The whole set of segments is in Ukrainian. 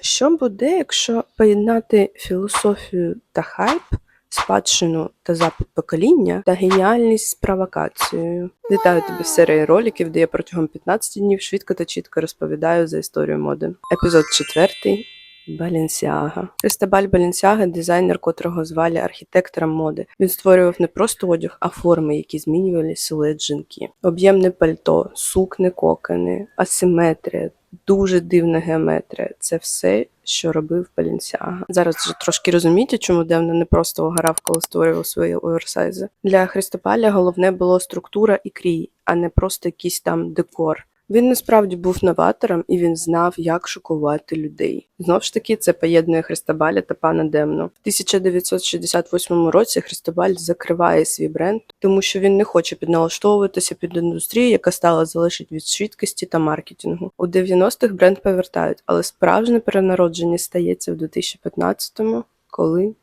Що буде, якщо поєднати філософію та хайп, спадщину та запит покоління та геніальність з провокацією? Вітаю тебе в серії роликів, де я протягом 15 днів швидко та чітко розповідаю за історію моди. Епізод 4. Балінсіага. Кристобаль Балінсіага – дизайнер, котрого звали архітектором моди. Він створював не просто одяг, а форми, які змінювали силует жінки. Об'ємне пальто, сукни, кокони, асиметрія, дуже дивна геометрія. Це все, що робив Балінсяга. Зараз вже трошки розумієте, чому Девна не просто огорав, коли створював свої оверсайзи. Для Христопаля головне було структура і крій, а не просто якийсь там декор. Він насправді був новатором і він знав, як шокувати людей. Знов ж таки, це поєднує Христобаля та пана Демну. В 1968 році Христобаль закриває свій бренд, тому що він не хоче підналаштовуватися під індустрію, яка стала залежить від швидкості та маркетингу. У 90-х бренд повертають, але справжнє перенародження стається в 2015-му, коли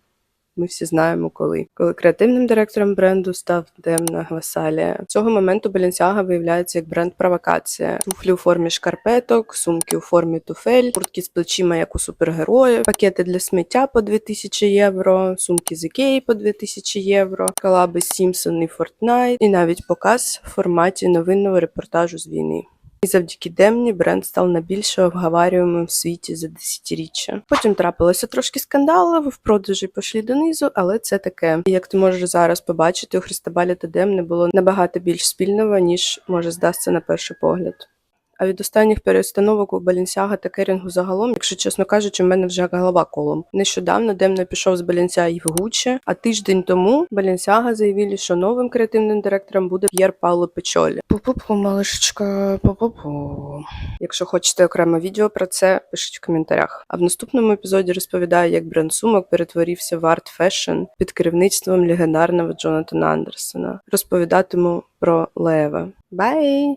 ми всі знаємо коли. Коли креативним директором бренду став Демна Гвасалія. Цього моменту Balenciaga виявляється як бренд провокація. Туфлі у формі шкарпеток, сумки у формі туфель, куртки з плечима, як у супергероїв, пакети для сміття по 2000 євро, сумки з Ікеї по 2000 євро, колаби Simpson і Fortnite, і навіть показ в форматі новинного репортажу з війни. І завдяки Демні бренд став найбільш обговорюваним в світі за десятиріччя. Потім трапилося трошки скандалів, в продажі пішли донизу, але це таке. І як ти можеш зараз побачити, у Христобалі та Демни було набагато більш спільного, ніж може здасться на перший погляд. А від останніх перестановок у Балінсяга та Керінгу загалом, якщо чесно кажучи, в мене вже голова колом. Нещодавно Демна пішов з Балінсяги в Гуччі, а тиждень тому Балінсяга заявили, що новим креативним директором буде П'єр Пауло Печолі. Пу-пу-пу, малишечка, пу-пу-пу. Якщо хочете окреме відео про це, пишіть в коментарях. А в наступному епізоді розповідаю, як бренд сумок перетворився в арт фешн під керівництвом легендарного Джонатана Андерсона. Розповідатиму про Лева. Бай!